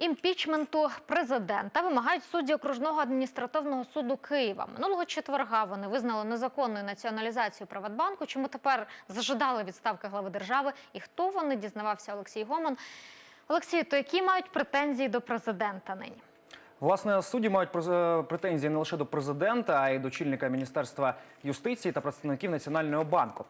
імпічменту президента вимагають судді окружного адміністративного суду Києва. Минулого четверга вони визнали незаконною націоналізацію Приватбанку. Чому тепер зажидали відставки глави держави? І хто вони дізнавався Олексій Гоман? Олексій, то які мають претензії до президента нині? Власне, судді мають през- претензії не лише до президента, а й до чільника міністерства юстиції та представників національного банку.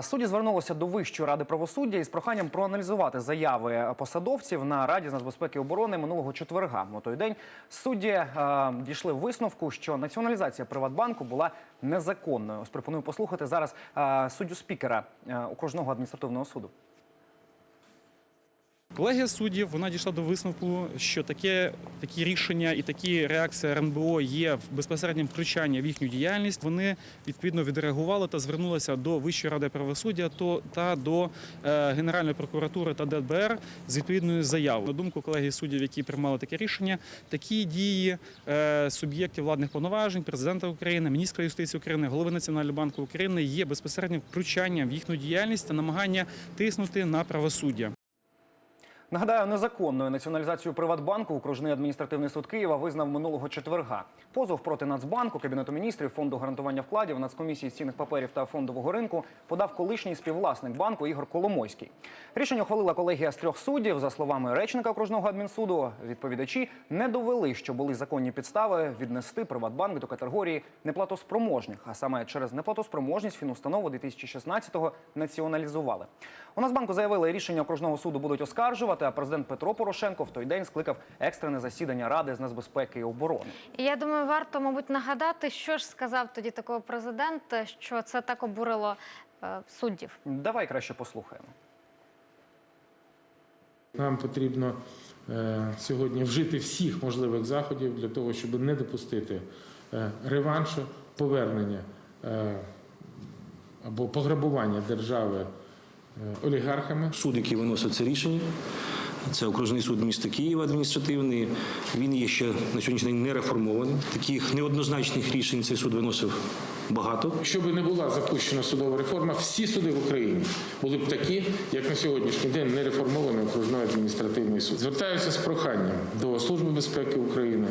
Судді звернулися до Вищої ради правосуддя із проханням проаналізувати заяви посадовців на раді з нацбезпеки і оборони минулого четверга. У той день судді е, дійшли висновку, що націоналізація Приватбанку була незаконною. Ось пропоную послухати зараз е, суддю спікера е, окружного адміністративного суду. Колегія суддів вона дійшла до висновку, що таке такі рішення і такі реакції РНБО є в безпосереднім втручанні в їхню діяльність. Вони відповідно відреагували та звернулися до Вищої ради правосуддя то та до е, Генеральної прокуратури та ДБР з відповідною заявою. На думку колегії суддів, які приймали таке рішення, такі дії е, суб'єктів владних повноважень, президента України, міністра юстиції України, голови Національного банку України є безпосереднім втручанням в їхню діяльність та намагання тиснути на правосуддя. Нагадаю, незаконною націоналізацію Приватбанку окружний адміністративний суд Києва визнав минулого четверга. Позов проти Нацбанку, Кабінету міністрів, фонду гарантування вкладів, Нацкомісії з цінних паперів та фондового ринку подав колишній співвласник банку Ігор Коломойський. Рішення ухвалила колегія з трьох суддів. За словами речника окружного адмінсуду, відповідачі не довели, що були законні підстави віднести Приватбанк до категорії неплатоспроможних, а саме через неплатоспроможність фінустанову 2016-го націоналізували. У Нацбанку заявили, рішення окружного суду будуть оскаржувати. А президент Петро Порошенко в той день скликав екстрене засідання ради з нацбезпеки і оборони. І я думаю, варто, мабуть, нагадати, що ж сказав тоді такого президент, що це так обурило е, суддів. Давай краще послухаємо. Нам потрібно е, сьогодні вжити всіх можливих заходів для того, щоб не допустити е, реваншу, повернення е, або пограбування держави е, олігархами. Суд, який виносить це рішення, це окружний суд міста Києва адміністративний. Він є ще на сьогоднішній день не реформований. Таких неоднозначних рішень цей суд виносив багато. Щоб не була запущена судова реформа, всі суди в Україні були б такі, як на сьогоднішній день не реформований окружний адміністративний суд. Звертаюся з проханням до Служби безпеки України,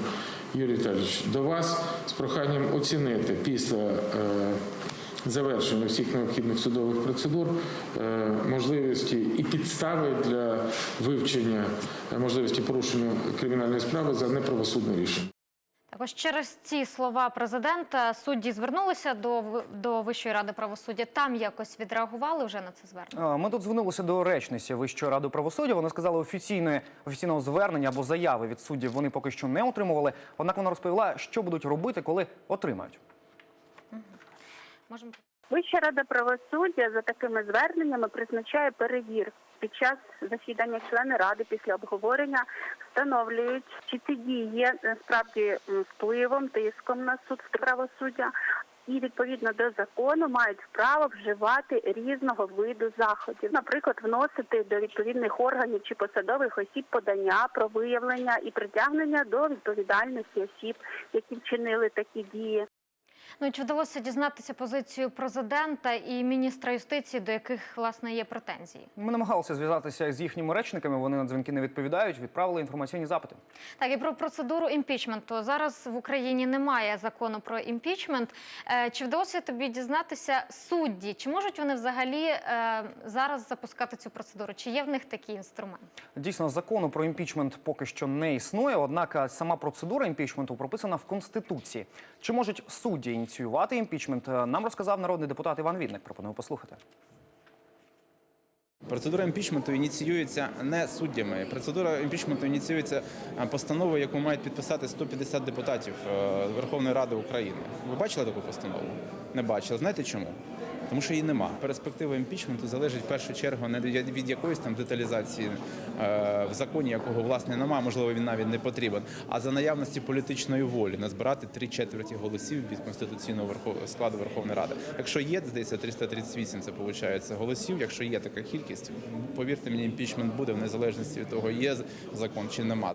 Юрій Віталійович, до вас з проханням оцінити після. Завершення всіх необхідних судових процедур, е, можливості і підстави для вивчення е, можливості порушення кримінальної справи за неправосудне рішення. Також через ці слова президента судді звернулися до, до Вищої ради правосуддя. Там якось відреагували вже на це звернення. Ми тут звернулися до речниці Вищої ради правосуддя. Вони сказали, офіційної офіційного звернення або заяви від суддів вони поки що не отримували. Однак вона розповіла, що будуть робити, коли отримають. Можемо Вища рада правосуддя за такими зверненнями призначає перевір. Під час засідання члени ради після обговорення встановлюють, чи ці дії є е, справді впливом, тиском на суд правосуддя, і відповідно до закону мають право вживати різного виду заходів, наприклад, вносити до відповідних органів чи посадових осіб подання про виявлення і притягнення до відповідальності осіб, які вчинили такі дії. Ну чи вдалося дізнатися позицію президента і міністра юстиції, до яких власне є претензії? Ми намагалися зв'язатися з їхніми речниками. Вони на дзвінки не відповідають. Відправили інформаційні запити. Так, і про процедуру імпічменту. Зараз в Україні немає закону про імпічмент. Е, Чи вдалося тобі дізнатися судді? Чи можуть вони взагалі е, зараз запускати цю процедуру? Чи є в них такий інструмент? Дійсно, закону про імпічмент поки що не існує. Однак сама процедура імпічменту прописана в конституції. Чи можуть судді ініціювати імпічмент? е, Нам розказав народний депутат Іван Відник. Пропоную послухати. Процедура імпічменту ініціюється не суддями. Процедура імпічменту ініціюється е, постановою, яку мають підписати 150 депутатів е, Верховної Ради України. Ви бачили таку постанову? Не бачили. Знаєте чому? Тому що її нема. Перспектива імпічменту залежить в першу чергу не від якоїсь там деталізації е, в законі, якого власне немає, можливо, він навіть не потрібен, а за наявності політичної волі назбирати три четверті голосів від конституційного складу Верховної Ради. Якщо є, здається, 338 це виходить голосів. Якщо є така кількість, повірте мені, імпічмент буде в незалежності від того, є закон чи нема.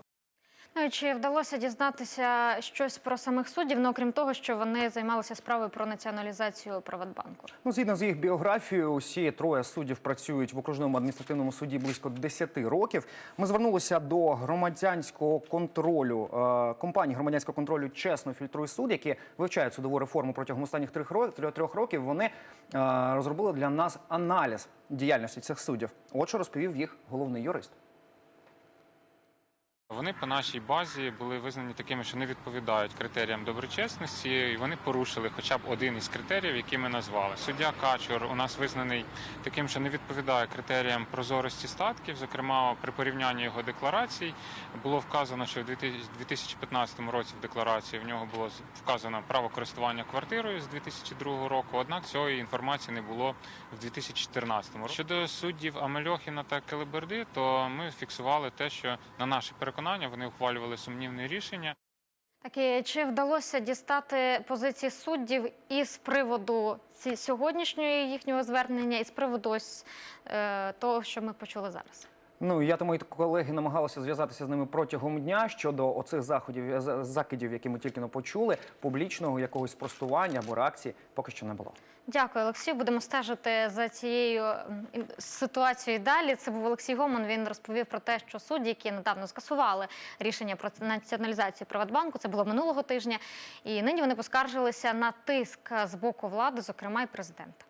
Ну Чи вдалося дізнатися щось про самих суддів, ну окрім того, що вони займалися справою про націоналізацію Приватбанку? Ну, згідно з їх біографією, усі троє суддів працюють в окружному адміністративному суді близько 10 років. Ми звернулися до громадянського контролю е, компанії громадянського контролю Чесно фільтрує суд, які вивчають судову реформу протягом останніх трьох років. Вони е, розробили для нас аналіз діяльності цих суддів. От що розповів їх головний юрист. Вони по нашій базі були визнані такими, що не відповідають критеріям доброчесності, і вони порушили хоча б один із критеріїв, які ми назвали. Суддя Качур у нас визнаний таким, що не відповідає критеріям прозорості статків. Зокрема, при порівнянні його декларацій було вказано, що в 2015 році в декларації в нього було вказано право користування квартирою з 2002 року. Однак цієї інформації не було в 2014 році. Щодо суддів Амельохіна та Келеберди, то ми фіксували те, що на наше переконання вони ухвалювали сумнівне рішення. Так чи вдалося дістати позиції суддів із приводу сьогоднішнього їхнього звернення, і з приводу ось е, того, що ми почули зараз? Ну я та мої колеги намагалися зв'язатися з ними протягом дня щодо оцих заходів з- закидів, які ми тільки но почули. Публічного якогось спростування або реакції поки що не було. Дякую, Олексію. Будемо стежити за цією ситуацією далі. Це був Олексій Гоман. Він розповів про те, що судді, які недавно скасували рішення про націоналізацію Приватбанку, це було минулого тижня, і нині вони поскаржилися на тиск з боку влади, зокрема і президента.